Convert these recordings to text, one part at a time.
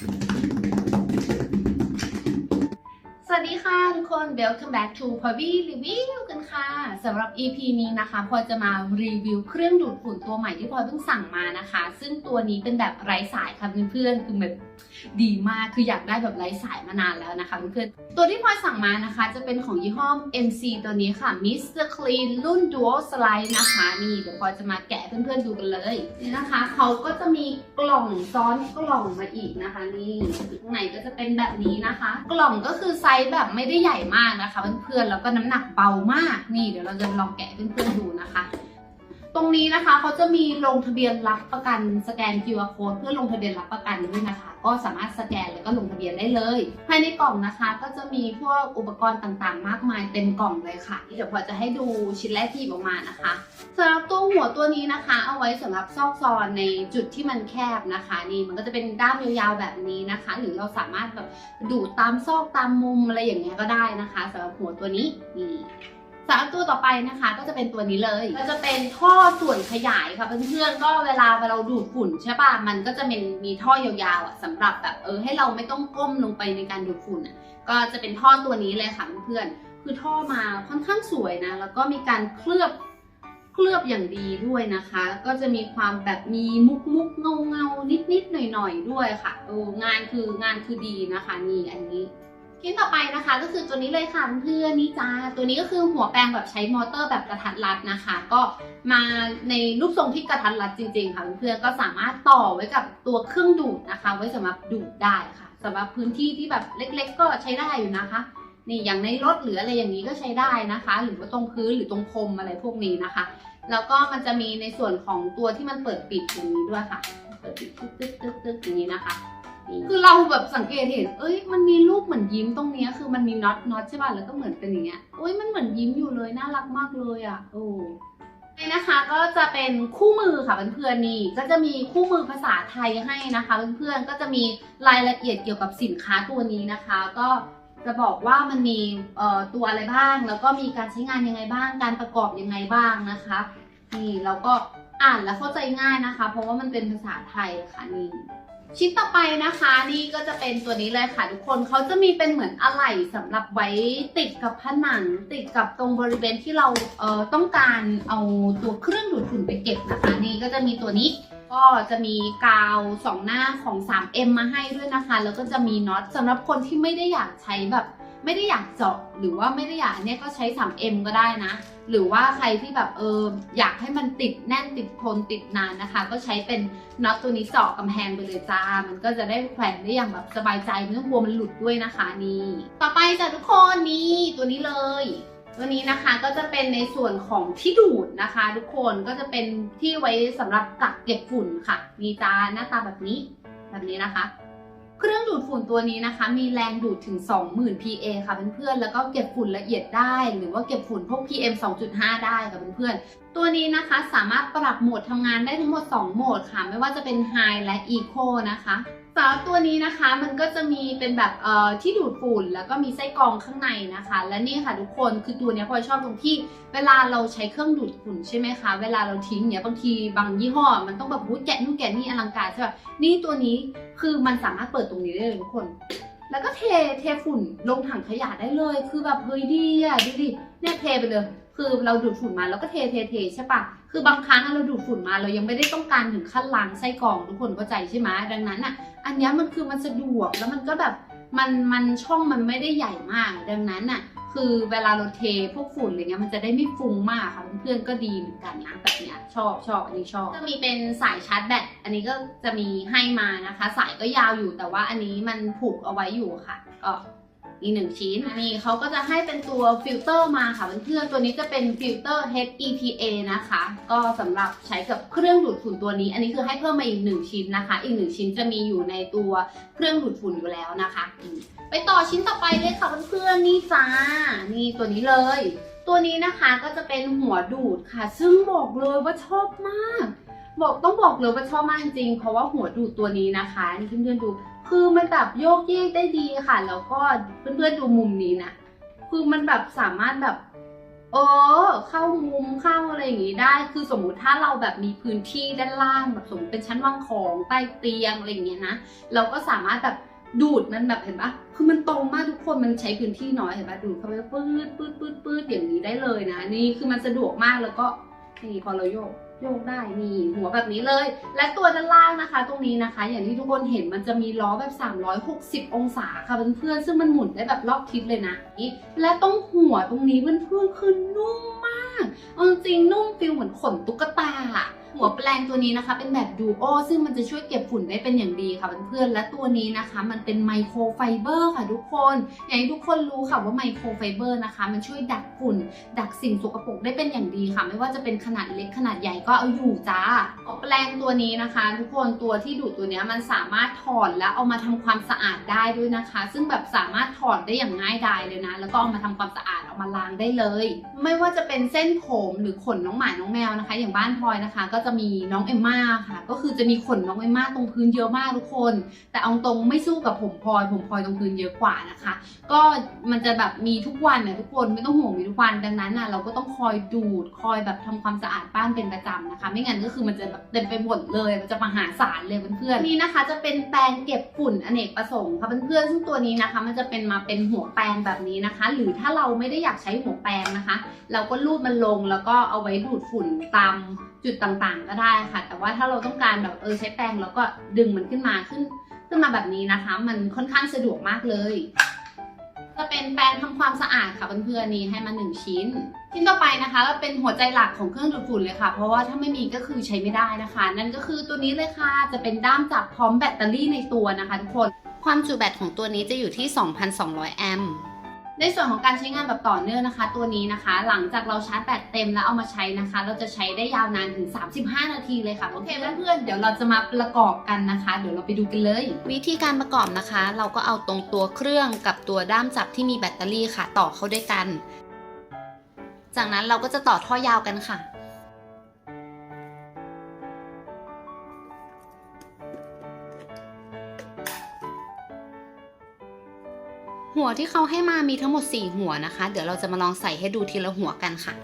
สวัสดีค่ะทุกคน welcome back to p o b y Review กันค่ะสำหรับ EP นี้นะคะ พอจะมารีวิวเครื่องดูดฝุ่นตัวใหม่ที่พลอยเพิ่งสั่งมานะคะ ซึ่งตัวนี้เป็นแบบไร้สายค่ะเพื่อนๆคือแบบ ดีมากคืออยากได้แบบไร้สายมานานแล้วนะคะเพื่อนๆตัวที่พลอยสั่งมานะคะจะเป็นของยี่ห้อ MC ตัวนี้ค่ะ Mr. Clean รุ่น Dual Slide นะคะนี่เดี๋ยวพลอยจะมาแกะเพื่อนๆดูกันเลยนี่นะคะเขาก็จะมีกล่องซ้อนกล่องมาอีกนะคะ นี่ข้างในก็จะเป็นแบบนี้นะคะ กล่องก็คือไซส์แบบไม่ได้ใหญ่มากนะคะเพื่อนๆแล้วก็น้ำหนักเบามากนี่เดี๋ยวเราจะลองแกะเพื่อนๆดูนะคะ ตรงนี้นะคะเขาจะมีลงทะเบียนรับประกันสแกน QR code เพื่อลงทะเบียนรับประกันด้วยนะคะ ก็สามารถสแกนแล้วก็ลงทะเบียนได้เลย ภายในกล่องนะคะ ก็จะมีพวกอุปกรณ์ต่างๆ มากมายเต็มกล่องเลยค่ะเดี๋ยวพอจะให้ดูชิ้นแรกที่ออกมานะคะสำหรับตัวหัวตัวนี้นะคะ เอาไว้สำหรับซอกซอนในจุดที่มันแคบนะคะ นี่มันก็จะเป็นด้ามยาวๆแบบนี้นะคะ หรือเราสามารถแบบดูดตามซอกตามมุมอะไรอย่างเงี้ยก็ได้นะคะสำหรับหัวตัวนี้นี่ สามตัวต่อไปนะคะ ก็จะเป็นตัวนี้เลยก็จะเป็นท่อส่วนขยายค่ะเพื่อนๆก็เวลาเราดูดฝุ่นใช่ป่ะมันก็จะเป็นมีท่อยาวๆอะสำหรับแบบเออให้เราไม่ต้องก้มลงไปในการดูดฝุ่นอะก็จะเป็นท่อตัวนี้เลยค่ะเพื่อนๆคือท่อมาค่อนข้างสวยนะ แล้วก็มีการเคลือบเคลือบอย่างดีด้วยนะคะ ก็จะมีความแบบมีมุกมุกเงาเงานิดนิดๆหน่อยหน่อยๆด้วยค่ะโอ้งานคืองานคือดีนะคะนี่อันนี้ ชิ้นต่อไปนะคะก็คือตัวนี้เลยค่ะเพื่อนๆนี่จ้าตัวนี้ก็คือหัวแปรงแบบใช้มอเตอร์แบบกระทัดรัดนะคะ ก็มาในรูปทรงที่กระทัดรัดจริงๆค่ะเพื่อนๆก็สามารถต่อไว้กับตัวเครื่องดูดนะคะ ไว้สำหรับดูดได้ค่ะสำหรับพื้นที่ที่แบบเล็ก ๆ ก็ใช้ได้อยู่นะคะ นี่อย่างในรถหรืออะไรอย่างนี้ก็ใช้ได้นะคะ หรือว่าตรงพื้นหรือตรงพรมอะไรพวกนี้นะคะ แล้วก็มันจะมีในส่วนของตัวที่มันเปิดปิดตรงนี้ด้วยค่ะ เปิดปิดตึ๊กตึ๊กตึ๊กตึ๊กอย่างนี้นะคะ คือเราแบบสังเกตเห็น เอ้ย มันมีรูปเหมือนยิ้มตรงเนี้ย คือมันมีน็อตน็อตใช่ป่ะ แล้วก็เหมือนเป็นอย่างเงี้ยโอ้ย มันเหมือนยิ้มอยู่เลย น่ารักมากเลยอะ โอ้นี่นะคะ ก็จะเป็นคู่มือค่ะเพื่อนๆนี่ ก็จะมีคู่มือภาษาไทยให้นะคะเพื่อนๆ ก็จะมีรายละเอียดเกี่ยวกับสินค้าตัวนี้นะคะ ก็จะบอกว่ามันมีตัวอะไรบ้าง แล้วก็มีการใช้งานยังไงบ้าง การประกอบยังไงบ้างนะคะ นี่เราก็อ่านแล้วเข้าใจง่ายนะคะ เพราะว่ามันเป็นภาษาไทยค่ะนี่ ชิ้นต่อไปนะคะนี่ก็จะเป็นตัวนี้เลยค่ะทุกคนเขาจะมีเป็นเหมือนอะไหล่สำหรับไว้ติดกับผนัง ติดกับตรงบริเวณที่เราเอ่อต้องการเอาตัวเครื่องดูดฝุ่นไปเก็บนะคะ นี่ก็จะมีตัวนี้ก็จะมีกาวสองหน้าของ 3M มาให้ด้วยนะคะ แล้วก็จะมีน็อตสำหรับคนที่ไม่ได้อยากใช้แบบ ไม่ได้อยากเจาะหรือว่าไม่ได้อยากอันเนี้ยก็ใช้ 3M ก็ได้นะ หรือว่าใครที่แบบเอออยากให้มันติดแน่นติดทนติดนานนะคะ ก็ใช้เป็นน็อตตัวนี้เจาะกำแพงไปเลยจ้า มันก็จะได้แขวนได้อย่างแบบสบายใจไม่ต้องกลัวมันหลุดด้วยนะคะนี่ต่อไปจ้ะทุกคนนี่ตัวนี้เลยตัวนี้นะคะก็จะเป็นในส่วนของที่ดูดนะคะ ทุกคนก็จะเป็นที่ไว้สำหรับกักเก็บฝุ่นค่ะนี่จ้าหน้าตาแบบนี้แบบนี้นะคะ ดูดฝุ่นตัวนี้นะคะ มีแรงดูดถึง 20,000 PA ค่ะเพื่อนๆ แล้วก็เก็บฝุ่นละเอียดได้ หรือว่าเก็บฝุ่นพวก PM 2.5 ได้ค่ะเพื่อนๆ ตัวนี้นะคะสามารถปรับโหมดทำงานได้ทั้งหมด 2 โหมดค่ะ ไม่ว่าจะเป็น High และ Eco นะคะ สำหรับตัวนี้นะคะมันก็จะมีเป็นแบบเอ่อที่ดูดฝุ่นแล้วก็มีไส้กรองข้างในนะคะ และนี่ค่ะทุกคนคือตัวนี้พลอยชอบตรงที่ เวลาเราใช้เครื่องดูดฝุ่นใช่ไหมคะเวลาเราทิ้งเนี่ยบางทีบางยี่ห้อ มันต้องแบบหูแกะนู่นแกะนี่อลังการใช่ป่ะนี่ตัวนี้คือมันสามารถเปิดตรงนี้ได้เลยทุกคน แล้วก็เทเทฝุ่นลงถังขยะได้เลย คือแบบเฮ้ยดีอะดูดิเนี่ยเทไปเลย คือเราดูดฝุ่นมาแล้วก็เทเทเทใช่ปะ คือบางครั้งเราดูดฝุ่นมาเรายังไม่ได้ต้องการถึงขั้นล้างไส้กรองทุกคนเข้าใจใช่ไหมดังนั้นอะ อันนี้มันคือมันสะดวกแล้วมันก็แบบมันมันช่องมันไม่ได้ใหญ่มาก ดังนั้นอะ คือเวลาเราเทพวกฝุ่นอะไรเงี้ยมันจะได้ไม่ฟุ้งมากค่ะเพื่อนๆก็ดีเหมือนกันนะแบบเนี้ยชอบชอบอันนี้ชอบจะมีเป็นสายชาร์จแบตอันนี้ก็จะมีให้มานะคะ สายก็ยาวอยู่แต่ว่าอันนี้มันผูกเอาไว้อยู่ค่ะก็ อีกหนึ่งชิ้นนนี้เขาก็จะให้เป็นตัวฟิลเตอร์มาค่ะเพื่อนๆตัวนี้จะเป็นฟิลเตอร์ HEPA นะคะ ก็สำหรับใช้กับเครื่องดูดฝุ่นตัวนี้ อันนี้คือให้เพิ่มมาอีกหนึ่งชิ้นนะคะ อีกหนึ่งชิ้นจะมีอยู่ในตัวเครื่องดูดฝุ่นอยู่แล้วนะคะ ไปต่อชิ้นต่อไปเลยค่ะเพื่อนๆนี่จ้านี่ตัวนี้เลย ตัวนี้นะคะก็จะเป็นหัวดูดค่ะ ซึ่งบอกเลยว่าชอบมาก บอกต้องบอกเลยว่าชอบมากจริงเพราะว่าหัวดูดตัวนี้นะคะนี่เพื่อนๆดู คือมันแบบโยกเยกได้ดีค่ะ แล้วก็เพื่อนๆดูมุมนี้นะ คือมันแบบสามารถแบบเออเข้ามุมเข้าอะไรอย่างงี้ได้ คือสมมุติถ้าเราแบบมีพื้นที่ด้านล่างแบบสมมติเป็นชั้นวางของใต้เตียงอะไรอย่างเงี้ยนะ เราก็สามารถแบบดูดมันแบบเห็นปะคือมันตรงมากทุกคนมันใช้พื้นที่น้อยเห็นปะดูดเข้าไปปื๊ดปื๊ดปื๊ดปื๊ดอย่างนี้ได้เลยนะ นี่คือมันสะดวกมากแล้วก็นี่พอเราโยก โยกได้นี่หัวแบบนี้เลย และตัวด้านล่างนะคะ ตรงนี้นะคะ อย่างที่ทุกคนเห็นมันจะมีล้อแบบ 360 องศาค่ะเพื่อนๆซึ่งมันหมุนได้แบบรอบทิศเลยนะนี่และต้องหัวตรงนี้เพื่อนๆคือนุ่มมากจริงๆนุ่มฟิลเหมือนขนตุ๊กตา หัวแปลงตัวนี้นะคะเป็นแบบดูโอซึ่งมันจะช่วยเก็บฝุ่นได้เป็นอย่างดีค่ะเพื่อนๆและตัวนี้นะคะ มันเป็นไมโครไฟเบอร์ค่ะทุกคน อย่างที่ทุกคนรู้ค่ะว่าไมโครไฟเบอร์นะคะ มันช่วยดักฝุ่น ดักสิ่งสกปรกได้เป็นอย่างดีค่ะ ไม่ว่าจะเป็นขนาดเล็กขนาดใหญ่ก็เอาอยู่จ้าหัวแปลงตัวนี้นะคะ ทุกคนตัวที่ดูดตัวนี้มันสามารถถอดแล้วเอามาทำความสะอาดได้ด้วยนะคะ ซึ่งแบบสามารถถอดได้อย่างง่ายดายเลยนะ แล้วก็เอามาทำความสะอาดเอามาล้างได้เลย ไม่ว่าจะเป็นเส้นผมหรือขนน้องหมาน้องแมวนะคะ อย่างบ้านพลอยนะคะก็จะมีน้องเอมม่าค่ะ ก็คือจะมีขนน้องเอมม่าตรงพื้นเยอะมากทุกคน แต่เอาตรงไม่สู้กับผมพลอยผมพลอยตรงพื้นเยอะกว่านะคะ ก็มันจะแบบมีทุกวันนะทุกคนไม่ต้องห่วงมีทุกวันดังนั้นน่ะเราก็ต้องคอยดูดคอยแบบทำความสะอาดบ้านเป็นประจำนะคะ ไม่งั้นก็คือมันจะแบบเต็มไปหมดเลย มันจะมหาศาลเลยเพื่อนๆนี่นะคะ จะเป็นแปรงเก็บฝุ่นอเนกประสงค์ค่ะเพื่อนๆซึ่งตัวนี้นะคะ มันจะเป็นมาเป็นหัวแปรงแบบนี้นะคะ หรือถ้าเราไม่ได้อยากใช้หัวแปรงนะคะ เราก็ลูดมันลงแล้วก็เอาไว้ดูดฝุ่นตาม จุดต่างๆ ก็ได้ค่ะ แต่ว่าถ้าเราต้องการแบบเออใช้แปรงแล้วก็ดึงมันขึ้นมาขึ้นขึ้นมาแบบนี้นะคะ มันค่อนข้างสะดวกมากเลย จะเป็นแปรงทำความสะอาดค่ะเพื่อนๆนี้ให้มาหนึ่งชิ้น ชิ้นต่อไปนะคะก็เป็นหัวใจหลักของเครื่องดูดฝุ่นเลยค่ะ เพราะว่าถ้าไม่มีก็คือใช้ไม่ได้นะคะ นั่นก็คือตัวนี้เลยค่ะ จะเป็นด้ามจับพร้อมแบตเตอรี่ในตัวนะคะทุกคน ความจุแบตของตัวนี้จะอยู่ที่ 2,200 แอมป์ ในส่วนของการใช้งานแบบต่อเนื่องนะคะ ตัวนี้นะคะ หลังจากเราชาร์จแบตเต็มแล้วเอามาใช้นะคะ เราจะใช้ได้ยาวนานถึง 35 นาทีเลยค่ะโอเคเพื่อนๆเดี๋ยวเราจะมาประกอบกันนะคะ เดี๋ยวเราไปดูกันเลย วิธีการประกอบนะคะ เราก็เอาตรงตัวเครื่องกับตัวด้ามจับที่มีแบตเตอรี่ค่ะ ต่อเข้าด้วยกัน จากนั้นเราก็จะต่อท่อยาวกันค่ะ หัวที่เขาให้มามีทั้งหมด 4 หัวนะคะ เดี๋ยวเราจะมาลองใส่ให้ดูทีละหัวกันค่ะ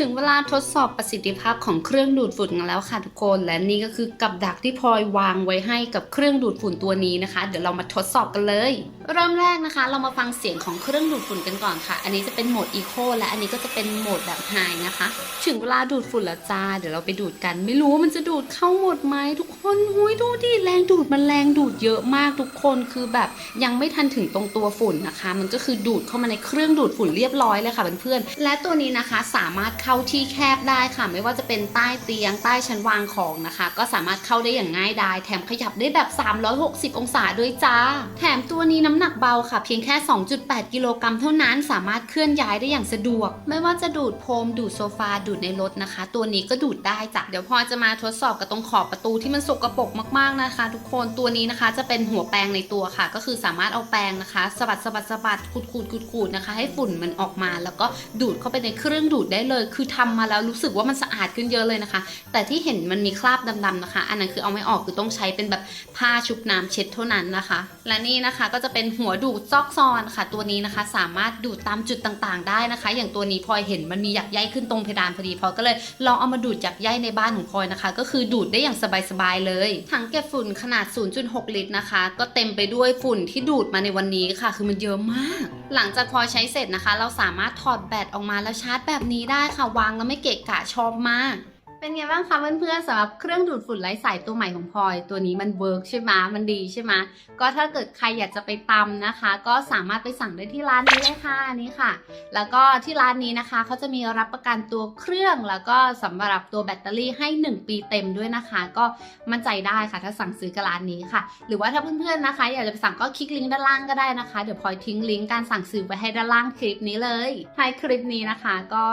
ถึงเวลาทดสอบประสิทธิภาพของเครื่องดูดฝุ่นกันแล้วค่ะทุกคน และนี่ก็คือกับดักที่พลอยวางไว้ให้กับเครื่องดูดฝุ่นตัวนี้นะคะ เดี๋ยวเรามาทดสอบกันเลย เริ่มแรกนะคะ เรามาฟังเสียงของเครื่องดูดฝุ่นกันก่อนค่ะ อันนี้จะเป็นโหมดอีโคและอันนี้ก็จะเป็นโหมดแบบไฮนะคะ ถึงเวลาดูดฝุ่นแล้วจ้าเดี๋ยวเราไปดูดกัน ไม่รู้ว่ามันจะดูดเข้าหมดไหมทุกคนหุยดูดิแรงดูดมันแรงดูดเยอะมากทุกคนคือแบบยังไม่ทันถึงตรงตัวฝุ่นนะคะ มันก็คือดูดเข้ามาในเครื่องดูดฝุ่นเรียบร้อยเลยค่ะเพื่อนๆและตัวนี้นะคะสามารถเข้าที่แคบได้ค่ะ ไม่ว่าจะเป็นใต้เตียงใต้ชั้นวางของนะคะ ก็สามารถเข้าได้อย่างง่ายดายแถมขยับได้แบบ 360 องศาด้วยจ้า แถมตัวนี้น้ำหนักเบาค่ะ เพียงแค่ 2.8 กิโลกรัมเท่านั้นสามารถเคลื่อนย้ายได้อย่างสะดวก ไม่ว่าจะดูดพรมดูดโซฟาดูดในรถนะคะ ตัวนี้ก็ดูดได้จ้ะเดี๋ยวพอจะมาทดสอบกับตรงขอบประตูที่มันสกปรกมากๆนะคะ ทุกคนตัวนี้นะคะจะเป็นหัวแปรงในตัวค่ะ ก็คือสามารถเอาแปรงนะคะสบัดสบัดสบัดขูดขูดขูดขูดนะคะ ให้ฝุ่นมันออกมา แล้วก็ดูดเข้าไปในเครื่องดูดได้เลยคือทำมาแล้วรู้สึกว่ามันสะอาดขึ้นเยอะเลยนะคะ แต่ที่เห็นมันมีคราบดำๆนะคะ อันนั้นคือเอาไม่ออกคือต้องใช้เป็นแบบผ้าชุบน้ำเช็ดเท่านั้นนะคะ และนี่นะคะก็จะเป็นหัวดูดซอกซอนค่ะ ตัวนี้นะคะ สามารถดูดตามจุดต่างๆ ได้นะคะ อย่างตัวนี้พลอยเห็นมันมีหยักใยขึ้นตรงเพดานพอดีพลอยก็เลยลองเอามาดูดหยักใยในบ้านของพลอยนะคะ ก็คือดูดได้อย่างสบายๆเลยถังเก็บฝุ่นขนาด 0.6 ลิตรนะคะ ก็เต็มไปด้วยฝุ่นที่ดูดมาในวันนี้ค่ะ คือมันเยอะมาก หลังจากพลอยใช้เสร็จนะคะ เราสามารถถอดแบตออกมาแล้วชาร์จแบบนี้ได้ค่ะวางแล้วไม่เกะกะชอบมาก เป็นไงบ้างคะเพื่อนๆสำหรับเครื่องดูดฝุ่นไร้สายตัวใหม่ของพลอยตัวนี้มันเวิร์กใช่ไหมมันดีใช่ไหมก็ถ้าเกิดใครอยากจะไปตำนะคะ ก็สามารถไปสั่งได้ที่ร้านนี้เลยค่ะนี่ค่ะ แล้วก็ที่ร้านนี้นะคะเขาจะมีรับประกันตัวเครื่องแล้วก็สำหรับตัวแบตเตอรี่ให้ 1 ปีเต็มด้วยนะคะ ก็มั่นใจได้ค่ะ ถ้าสั่งซื้อกับร้านนี้ค่ะ หรือว่าถ้าเพื่อนๆนะคะ อยากจะไปสั่งก็คลิกลิงก์ด้านล่างก็ได้นะคะเดี๋ยวพลอยทิ้งลิงก์การสั่งซื้อไว้ให้ด้านล่างคลิปนี้เลยท้ายคลิปนี้นะคะ ก็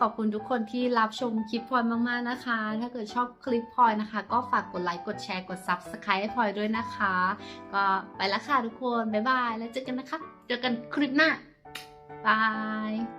ขอบคุณทุกคนที่รับชมคลิปพลอยมากๆนะคะ ถ้าเกิดชอบคลิปพลอยนะคะ ก็ฝากกดไลค์ กดแชร์ กด Subscribe ให้พลอยด้วยนะคะ ก็ไปละค่ะทุกคน บ๊ายบาย แล้วเจอกันนะคะ เจอกันคลิปหน้า บาย